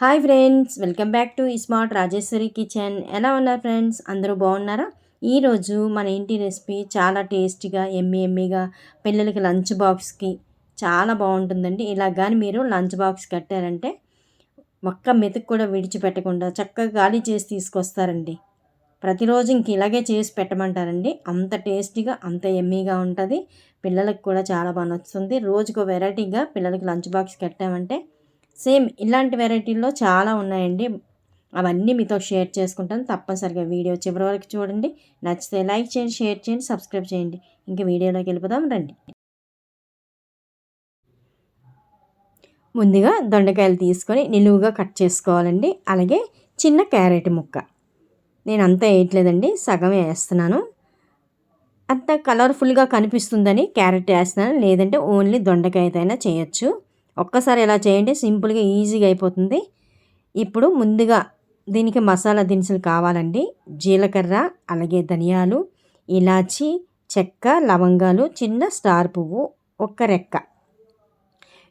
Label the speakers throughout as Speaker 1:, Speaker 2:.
Speaker 1: Hi friends welcome back to smart Rajeshwari kitchen. ఎలా ఉన్నారు friends? అందరూ బాగున్నారా? ఈరోజు మన ఇంటి రెసిపీ చాలా టేస్టీగా ఎమ్మి ఎమ్మిగా పిల్లలకి లంచ్ బాక్స్కి చాలా బాగుంటుందండి. ఇలా కానీ మీరు లంచ్ బాక్స్ కట్టారంటే ఒక్క మెతుకు కూడా విడిచిపెట్టకుండా చక్కగా గాలి చేసి తీసుకొస్తారండి. ప్రతిరోజు ఇంక ఇలాగే చేసి పెట్టమంటారండి. అంత టేస్టీగా అంత ఎమ్మీగా ఉంటుంది. పిల్లలకు కూడా చాలా బాగా నచ్చుతుంది. రోజుకు వెరైటీగా పిల్లలకి లంచ్ బాక్స్ కట్టామంటే సేమ్ ఇలాంటి వెరైటీల్లో చాలా ఉన్నాయండి. అవన్నీ మీతో షేర్ చేసుకుంటాను. తప్పనిసరిగా వీడియో చివరి వరకు చూడండి. నచ్చితే లైక్ చేయండి షేర్ చేయండి సబ్స్క్రైబ్ చేయండి. ఇంకా వీడియోలోకి వెళ్ళిపోదాం రండి. ముందుగా దొండకాయలు తీసుకొని నిలువుగా కట్ చేసుకోవాలండి. అలాగే చిన్న క్యారెట్ ముక్క. నేను అంతా వేయట్లేదండి సగం వేస్తున్నాను. అంత కలర్ఫుల్గా కనిపిస్తుందని క్యారెట్ వేస్తున్నాను. లేదంటే ఓన్లీ దొండకాయతో అయినా చేయొచ్చు. ఒక్కసారి ఇలా చేయండి సింపుల్గా ఈజీగా అయిపోతుంది. ఇప్పుడు ముందుగా దీనికి మసాలా దినుసులు కావాలండి. జీలకర్ర అలాగే ధనియాలు ఇలాచి చెక్క లవంగాలు చిన్న స్టార్ పువ్వు ఒక్క రెక్క.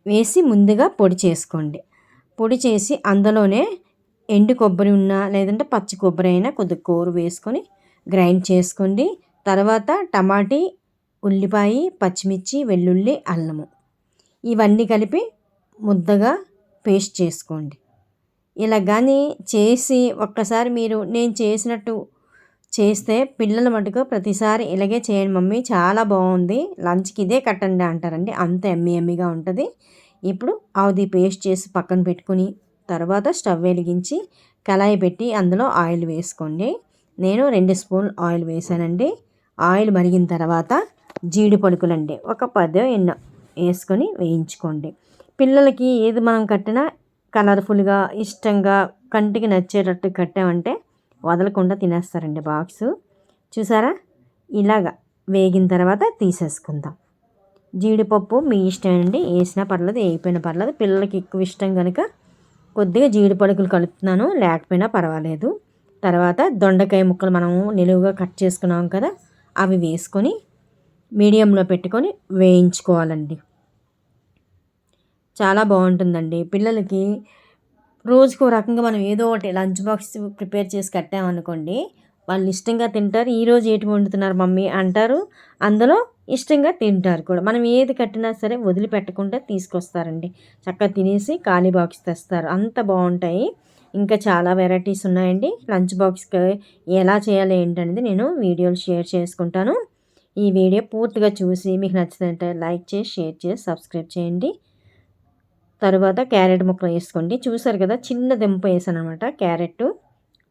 Speaker 1: వేసి ముందుగా పొడి చేసుకోండి. పొడి చేసి అందులోనే ఎండు కొబ్బరి ఉన్నా లేదంటే పచ్చి కొబ్బరి అయినా కొద్దిగా కూర వేసుకొని గ్రైండ్ చేసుకోండి. తర్వాత టమాటీ ఉల్లిపాయ పచ్చిమిర్చి వెల్లుల్లి అల్లము. ఇవన్నీ కలిపి ముద్దగా పేస్ట్ చేసుకోండి. ఇలా కానీ చేసి ఒక్కసారి మీరు నేను చేసినట్టు చేస్తే పిల్లల మటుకు ప్రతిసారి ఇలాగే చేయండి మమ్మీ చాలా బాగుంది. లంచ్కి ఇదే కట్టండి అంటారండి. అంత ఎమ్మి ఎమ్మిగా ఉంటుంది. ఇప్పుడు అది పేస్ట్ చేసి పక్కన పెట్టుకుని తర్వాత స్టవ్ వెలిగించి కళాయి పెట్టి అందులో ఆయిల్ వేసుకోండి. నేను రెండు స్పూన్ ఆయిల్ వేసానండి. ఆయిల్ మరిగిన తర్వాత జీడి పలుకులండి ఒక పదో ఎన్నో వేసుకొని వేయించుకోండి. పిల్లలకి ఏది మనం కట్టినా కలర్ఫుల్గా ఇష్టంగా కంటికి నచ్చేటట్టు కట్టామంటే వదలకుండా తినేస్తారండి బాక్స్. చూసారా? ఇలాగా వేగిన తర్వాత తీసేసుకుందాం. జీడిపప్పు మీ ఇష్టమేనండి వేసినా పర్లేదు వేయిపోయినా పర్లేదు. పిల్లలకి ఎక్కువ ఇష్టం కనుక కొద్దిగా జీడి పలుకులు కలుపుతున్నాను లేకపోయినా పర్వాలేదు. తర్వాత దొండకాయ ముక్కలు మనము నిలువుగా కట్ చేసుకున్నాం కదా అవి వేసుకొని మీడియంలో పెట్టుకొని వేయించుకోవాలండి. చాలా బాగుంటుందండి. పిల్లలకి రోజుకో రకంగా మనం ఏదో ఒకటి లంచ్ బాక్స్ ప్రిపేర్ చేసి కట్టామనుకోండి వాళ్ళు ఇష్టంగా తింటారు. ఈరోజు ఏటి వండుతున్నారు మమ్మీ అంటారు. అందులో ఇష్టంగా తింటారు కూడా. మనం ఏది కట్టినా సరే వదిలిపెట్టకుండా తీసుకొస్తారండి. చక్కగా తినేసి ఖాళీ బాక్స్ తెస్తారు. అంత బాగుంటాయి. ఇంకా చాలా వెరైటీస్ ఉన్నాయండి. లంచ్ బాక్స్కి ఎలా చేయాలి ఏంటనేది నేను వీడియోలు షేర్ చేసుకుంటాను. ఈ వీడియో పూర్తిగా చూసి మీకు నచ్చినట్టే లైక్ చేసి షేర్ చేసి సబ్స్క్రైబ్ చేయండి. తర్వాత క్యారెట్ ముక్కలు వేసుకోండి. చూసారు కదా చిన్న దింప వేసాను అనమాట క్యారెట్.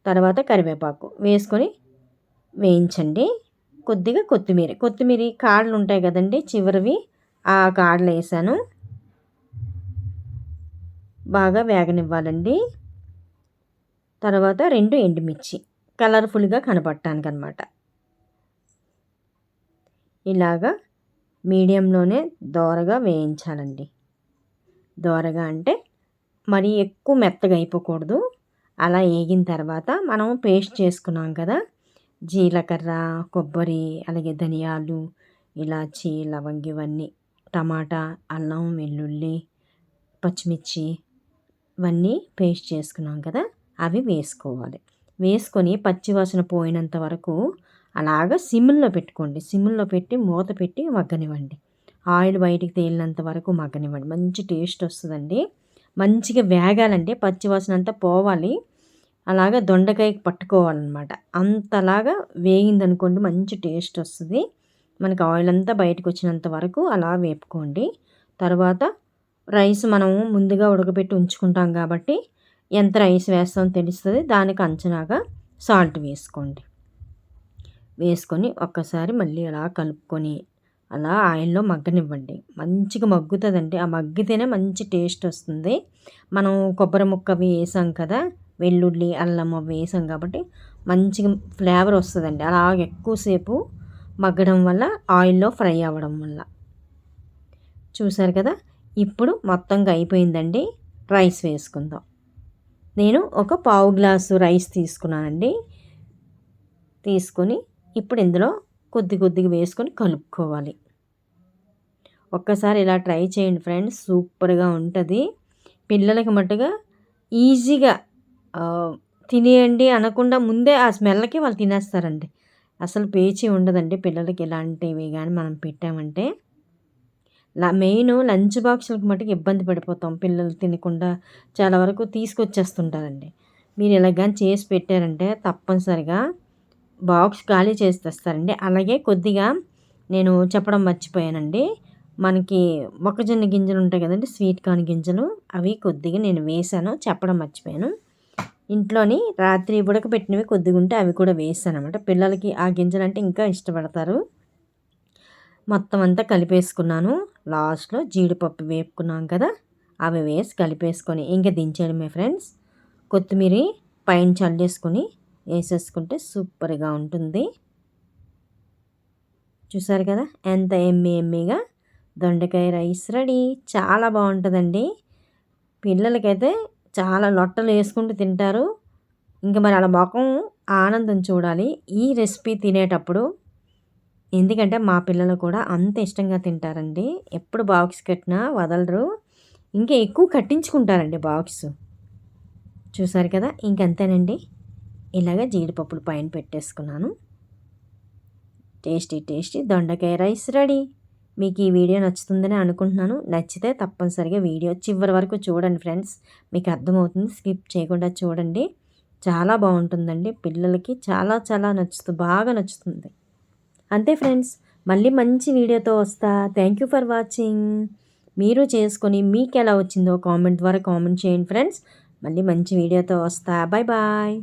Speaker 1: తర్వాత కరివేపాకు వేసుకొని వేయించండి. కొద్దిగా కొత్తిమీర. కొత్తిమీర కాడలు ఉంటాయి కదండి చివరివి ఆ కాడలు వేసాను. బాగా వేగనివ్వాలండి. తర్వాత రెండు ఎండుమిర్చి. కలర్ఫుల్గా కనపడటానికి అనమాట ఇలాగా మీడియంలోనే దోరగా వేయించాలండి. దోరగా అంటే మరీ ఎక్కువ మెత్తగా అయిపోకూడదు. అలా వేగిన తర్వాత మనం పేస్ట్ చేసుకున్నాం కదా జీలకర్ర కొబ్బరి అలాగే ధనియాలు ఇలాచి లవంగి ఇవన్నీ టమాటా అల్లం వెల్లుల్లి పచ్చిమిర్చి ఇవన్నీ పేస్ట్ చేసుకున్నాం కదా అవి వేసుకోవాలి. వేసుకొని పచ్చివాసన పోయినంత వరకు అలాగ సిమ్లో పెట్టుకోండి. సిమ్లో పెట్టి మూత పెట్టి మగ్గనివ్వండి. ఆయిల్ బయటికి తేలినంత వరకు మగ్గనివ్వండి. మంచి టేస్ట్ వస్తుందండి. మంచిగా వేగాలంటే పచ్చివాసన అంతా పోవాలి. అలాగా దొండకాయకి పట్టుకోవాలన్నమాట. అంతలాగా వేగిందనుకోండి మంచి టేస్ట్ వస్తుంది. మనకి ఆయిల్ అంతా బయటకు వచ్చినంత వరకు అలా వేపుకోండి. తర్వాత రైస్ మనము ముందుగా ఉడకబెట్టి ఉంచుకుంటాం కాబట్టి ఎంత రైస్ వేస్తామో తెలుస్తుంది. దానికి అంచనాగా సాల్ట్ వేసుకోండి. వేసుకొని ఒక్కసారి మళ్ళీ అలా కలుపుకొని అలా ఆయిల్లో మగ్గనివ్వండి. మంచిగా మగ్గుతుందండి. ఆ మగ్గితేనే మంచి టేస్ట్ వస్తుంది. మనం కొబ్బరి ముక్క అవి వేసాం కదా వెల్లుల్లి అల్లం అవి వేసాం కాబట్టి మంచిగా ఫ్లేవర్ వస్తుందండి. అలా ఎక్కువసేపు మగ్గడం వల్ల ఆయిల్లో ఫ్రై అవ్వడం వల్ల. చూసారు కదా? ఇప్పుడు మొత్తంగా అయిపోయిందండి. రైస్ వేసుకుందాం. నేను ఒక పావు గ్లాసు రైస్ తీసుకున్నానండి. తీసుకొని ఇప్పుడు ఇందులో కొద్ది కొద్దిగా వేసుకొని కలుపుకోవాలి. ఒక్కసారి ఇలా ట్రై చేయండి ఫ్రెండ్స్ సూపర్గా ఉంటుంది. పిల్లలకి మట్టుగా ఈజీగా తినేయండి అనకుండా ముందే ఆ స్మెల్కి వాళ్ళు తినేస్తారండి. అసలు పేచి ఉండదండి పిల్లలకి ఇలాంటివి కానీ మనం పెట్టామంటే. మెయిన్ లంచ్ బాక్సులకు మటుకు ఇబ్బంది పడిపోతాం పిల్లలు తినకుండా చాలా వరకు తీసుకొచ్చేస్తుంటారండి. మీరు ఇలా కానీ చేసి పెట్టారంటే తప్పనిసరిగా బాక్స్ ఖాళీ చేసి తెస్తారండి అలాగే కొద్దిగా నేను చెప్పడం మర్చిపోయానండి. మనకి మొక్కజొన్న గింజలు ఉంటాయి కదండి స్వీట్ కార్న్ గింజలు అవి కొద్దిగా నేను వేసాను చెప్పడం మర్చిపోయాను. ఇంట్లోని రాత్రి ఉడకబెట్టినవి కొద్దిగా ఉంటే అవి కూడా వేసాను అనమాట పిల్లలకి ఆ గింజలు అంటే ఇంకా ఇష్టపడతారు. మొత్తం అంతా కలిపేసుకున్నాను. లాస్ట్లో జీడిపప్పు వేపుకున్నాం కదా అవి వేసి కలిపేసుకొని ఇంకా దించేయడమే ఫ్రెండ్స్. కొత్తిమీర పైన చల్లేసుకొని వేసేసుకుంటే సూపర్గా ఉంటుంది. చూసారు కదా? ఎంత ఎమ్మి ఎమ్మిగా దొండకాయ రైస్ రెడీ. చాలా బాగుంటుందండి. పిల్లలకైతే చాలా లొట్టలు వేసుకుంటూ తింటారు. ఇంకా మరి అలా మొఖం ఆనందం చూడాలి. ఈ రెసిపీ తినేటప్పుడు ఎందుకంటే మా పిల్లలు కూడా అంత ఇష్టంగా తింటారండి. ఎప్పుడు బాక్స్ కట్టినా వదలరు. ఇంకా ఎక్కువ కట్టించుకుంటారండి బాక్స్. చూసారు కదా? ఇంకంతేనండి. ఇలాగ జీడిపప్పులు పైన పెట్టేసుకున్నాను. టేస్టీ టేస్టీ దొండకాయ రైస్ రెడీ. మీకు ఈ వీడియో నచ్చుతుందని అనుకుంటున్నాను. నచ్చితే తప్పనిసరిగా వీడియో చివరి వరకు చూడండి ఫ్రెండ్స్. మీకు అర్థమవుతుంది స్కిప్ చేయకుండా చూడండి. చాలా బాగుంటుందండి. పిల్లలకి చాలా చాలా నచ్చుతుంది బాగా నచ్చుతుంది. అంతే ఫ్రెండ్స్. మళ్ళీ మంచి వీడియోతో వస్తా. థ్యాంక్ యూ ఫర్ వాచింగ్ మీరు చేసుకొని మీకు ఎలా వచ్చిందో కామెంట్ ద్వారా కామెంట్ చేయండి ఫ్రెండ్స్. మళ్ళీ మంచి వీడియోతో వస్తా. Bye bye